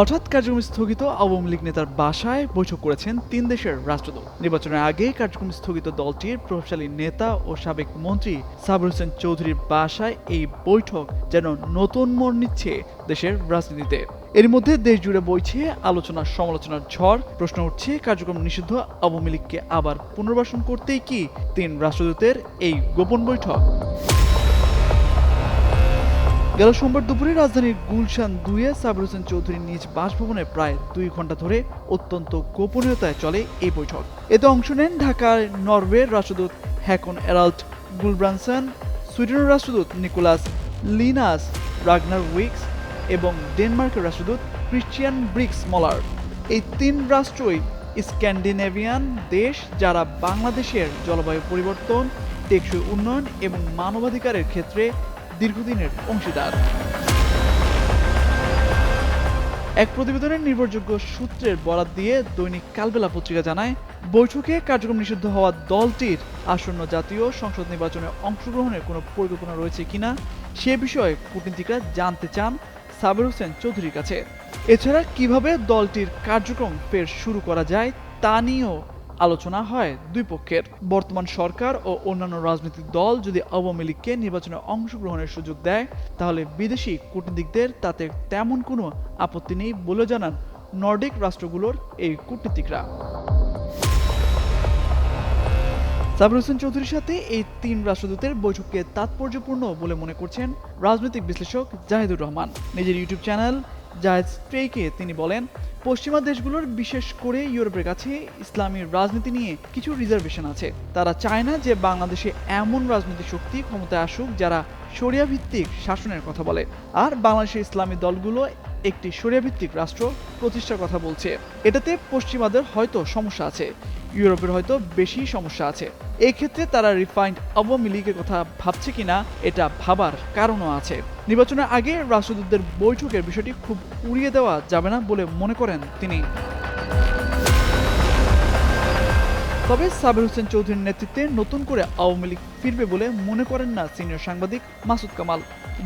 হঠাৎ কার্যক্রম স্থগিত, আওয়ামী লীগ নেতার বাসায় বৈঠক করেছেন তিন দেশের রাষ্ট্রদূত। নির্বাচনের আগে কার্যক্রম স্থগিত দলটির প্রভাবশালী নেতা ও সাবেক মন্ত্রী সাবর হোসেন চৌধুরীর বাসায় এই বৈঠক যেন নতুন মোড় নিচ্ছে দেশের রাজনীতিতে। এর মধ্যে দেশ জুড়ে বইছে আলোচনা সমালোচনার ঝড়। প্রশ্ন উঠছে, কার্যক্রম নিষিদ্ধ, আওয়ামী লীগকে আবার পুনর্বাসন করতেই কি তিন রাষ্ট্রদূতের এই গোপন বৈঠক? গেল সোমবার দুপুরে রাজধানীর গুলশান দুইয়ে সাবির হোসেন চৌধুরীর নিজ বাসভবনে প্রায় দুই ঘণ্টা ধরে অত্যন্ত গোপনীয়তায় চলে এই বৈঠক। এতে অংশ নেন ঢাকার নরওয়ের রাষ্ট্রদূত হ্যাকন এরাল্ট গুলব্রানসন, সুইডেনের রাষ্ট্রদূত নিকোলাস লিনাস, রাগনার উইক্স এবং ডেনমার্কের রাষ্ট্রদূত ক্রিশ্চিয়ান ব্রিক্স মলার। এই তিন রাষ্ট্রই স্ক্যান্ডিনেভিয়ান দেশ যারা বাংলাদেশের জলবায়ু পরিবর্তন, টেকসই উন্নয়ন এবং মানবাধিকারের ক্ষেত্রে দীর্ঘদিনের অংশীদার। এক প্রতিবেদনের নির্ভরযোগ্য সূত্রের বরাত দিয়ে দৈনিক কালবেলা পত্রিকা জানায়, বৈঠকে কার্যক্রম নিষিদ্ধ হওয়া দলটির আসন্ন জাতীয় সংসদ নির্বাচনে অংশগ্রহণের কোনো পরিকল্পনা রয়েছে কিনা, সে বিষয়ে কূটনীতিকরা জানতে চান সাবির হোসেন চৌধুরীর কাছে। এছাড়া কীভাবে দলটির কার্যক্রম ফের শুরু করা যায় তা নিয়েও আলোচনা হয় দুই পক্ষের। বর্তমান সরকার ও অন্যান্য রাজনৈতিক দল যদি আওয়ামী লীগকে নির্বাচনে অংশগ্রহণের সুযোগ দেয়, তাহলে বিদেশি কূটনীতিকদের তাতে তেমন কোনো আপত্তি নেই বলে জানান নর্ডিক রাষ্ট্রগুলোর এই কূটনীতিকরা। সাবির হোসেন চৌধুরীর সাথে এই তিন রাষ্ট্রদূতের বৈঠককে তাৎপর্যপূর্ণ বলে মনে করছেন রাজনৈতিক বিশ্লেষক জাহিদুর রহমান। নিজের ইউটিউব চ্যানেল জাহেদ স্ট্রেকে তিনি বলেন, পশ্চিমা দেশগুলোর বিশেষ করে ইউরোপের কাছে ইসলামী রাজনীতি নিয়ে কিছু রিজার্ভেশন আছে। তারা চায় না যে বাংলাদেশে এমন রাজনৈতিক শক্তি ক্ষমতায় আসুক যারা শরিয়া ভিত্তিক শাসনের কথা বলে। আর বাংলাদেশের ইসলামী দলগুলো একটি শরিয়া ভিত্তিক রাষ্ট্র প্রতিষ্ঠার কথা বলছে। এটাতে পশ্চিমাদের হয়তো সমস্যা আছে। ইউরোপের হয়তো বেশি সমস্যা আছে। এক্ষেত্রে তারা রিফাইন্ড আওয়ামী লীগের কথা ভাবছে কিনা, এটা ভাবার কারণও আছে। নির্বাচনের আগে রাষ্ট্রদূতদের বৈঠকের বিষয়টি খুব উড়িয়ে দেওয়া যাবে না বলে মনে করেন তিনি। তবে সাবির হোসেন চৌধুরীর নেতৃত্বে নতুন করে আওয়ামী লীগ ফিরবে বলে মনে করেন না সিনিয়র সাংবাদিক মাসুদ কামাল।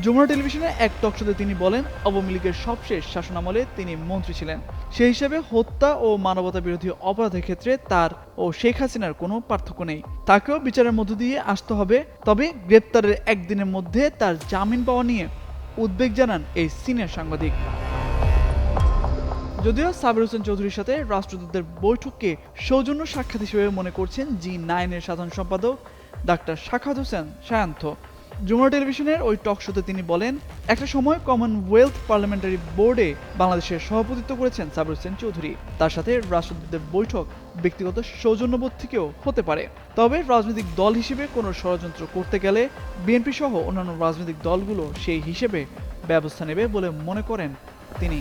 যমুনা টেলিভিশনে এক টকশোতে তিনি বলেন, আওয়ামী লীগের সবশেষ শাসনামলে তিনি মন্ত্রী ছিলেন। সেই হিসাবে হত্যা ও মানবতা বিরোধী অপরাধের ক্ষেত্রে তার ও শেখ হাসিনার কোনো পার্থক্য নেই। তাকেও বিচারের মধ্য দিয়ে আসতে হবে, তবে গ্রেপ্তারের একদিনের মধ্যে তার জামিন পাওয়া নিয়ে উদ্বেগ জানান এই সিনিয়র সাংবাদিক। যদিও সাবির হোসেন চৌধুরীর সাথে রাষ্ট্রদূতদের বৈঠককে সৌজন্য সাক্ষাৎ হিসেবে মনে করছেন জি নাইনের সাধারণ সম্পাদক ডাক্তার শাখাত হোসেন সায়ান্ত। যমুনা টেলিভিশনের ওই টক শোতে তিনি বলেন, একটা সময় কমনওয়েলথ পার্লামেন্টারি বোর্ডে বাংলাদেশের সভাপতিত্ব করেছেন সাবির হোসেন চৌধুরী। তার সাথে রাষ্ট্রদূতদের বৈঠক ব্যক্তিগত সৌজন্যবোধ থেকেও হতে পারে। তবে রাজনৈতিক দল হিসেবে কোনো ষড়যন্ত্র করতে গেলে বিএনপি সহ অন্যান্য রাজনৈতিক দলগুলো সেই হিসেবে ব্যবস্থা নেবে বলে মনে করেন তিনি।